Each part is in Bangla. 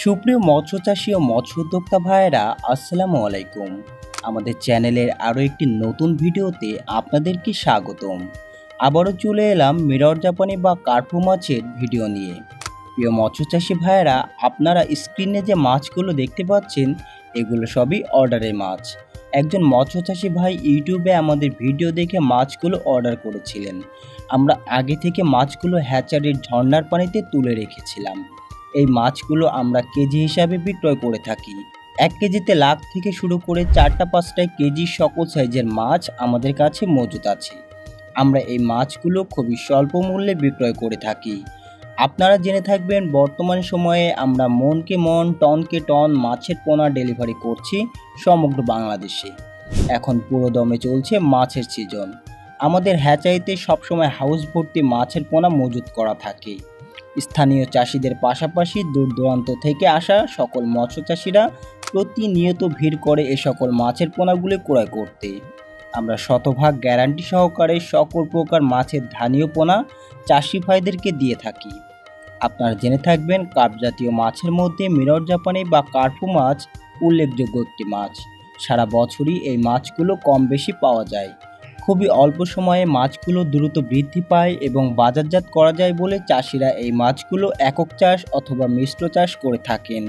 সুপ্রিয় মৎস্য চাষী ও মৎস্য উদ্যোক্তা ভাইয়েরা, আসসালামু আলাইকুম। আমাদের চ্যানেলের আরও একটি নতুন ভিডিওতে আপনাদেরকে স্বাগতম। আবারও চলে এলাম মিরর জাপানি বা কার্পু মাছের ভিডিও নিয়ে। প্রিয় মৎস্য চাষী ভাইয়েরা, আপনারা স্ক্রিনে যে মাছগুলো দেখতে পাচ্ছেন, এগুলো সবই অর্ডারের মাছ। একজন মৎস্য চাষী ভাই ইউটিউবে আমাদের ভিডিও দেখে মাছগুলো অর্ডার করেছিলেন। আমরা আগে থেকে মাছগুলো হ্যাচারির ঝর্নার পানিতে তুলে রেখেছিলাম। এই মাছগুলো আমরা কেজি হিসাবে বিক্রয় করে থাকি। এক কেজিতে লাখ থেকে শুরু করে চারটা পাঁচটা কেজি সকল সাইজের মাছ আমাদের কাছে মজুত আছে। আমরা এই মাছগুলো খুবই স্বল্প মূল্যে বিক্রয় করে থাকি। আপনারা জেনে থাকবেন, বর্তমান সময়ে আমরা মনকে মন, টনকে টন মাছের পোনা ডেলিভারি করছি সমগ্র বাংলাদেশে। এখন পুরো দমে চলছে মাছের সিজন। আমাদের হ্যাচাইতে সবসময় হাউস ভর্তি মাছের পোনা মজুত করা থাকে। স্থানীয় চাষিদের পাশাপাশি দূর দূরান্ত থেকে আসা সকল মৎস্য চাষিরা প্রতিনিয়ত ভিড় করে এ সকল মাছের পোনাগুলি ক্রয় করতে। আমরা শতভাগ গ্যারান্টি সহকারে সকল প্রকার মাছের ধানীয় পোনা চাষি ভাইদেরকে দিয়ে থাকি। আপনারা জেনে থাকবেন কার্প জাতীয় মাছের মধ্যে মিরর জাপানি বা কার্পু মাছ উল্লেখযোগ্য একটি মাছ। সারা বছরই এই মাছগুলো কম বেশি পাওয়া যায়। খুবই অল্প সময়ে মাছগুলো দ্রুত বৃদ্ধি পায় এবং বাজারজাত করা যায় বলে চাষিরা এই মাছগুলো একক চাষ অথবা মিশ্র চাষ করে থাকেন।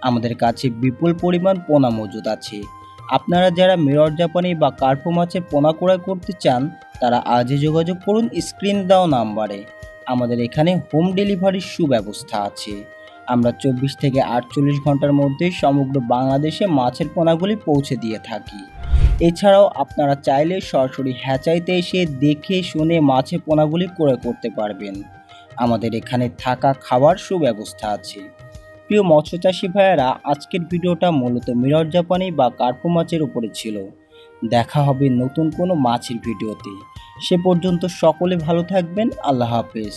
আমাদের কাছে বিপুল পরিমাণ পোনা মজুদ আছে। আপনারা যারা মিরর জাপানি বা কার্পো মাছের পোনা ক্রয় করতে চান, তারা আজই যোগাযোগ করুন স্ক্রিন দেওয়া নাম্বারে। আমাদের এখানে হোম ডেলিভারির সুব্যবস্থা আছে। আমরা চব্বিশ থেকে আটচল্লিশ ঘণ্টার মধ্যে সমগ্র বাংলাদেশে মাছের পোনাগুলি পৌঁছে দিয়ে থাকি। এছাড়াও আপনারা চাইলে সরাসরি হ্যাচাইতে এসে দেখে শুনে মাছের পোনাগুলি ক্রয় করতে পারবেন। আমাদের এখানে থাকা খাওয়ার সুব্যবস্থা আছে। প্রিয় মৎস্য চাষী ভাইয়েরা, আজকের ভিডিওটা মূলত মিরর জাপানি বা কার্পু মাছের উপরে ছিল। দেখা হবে নতুন কোনো মাছের ভিডিওতে। সে পর্যন্ত সকলে ভালো থাকবেন। আল্লাহ হাফেজ।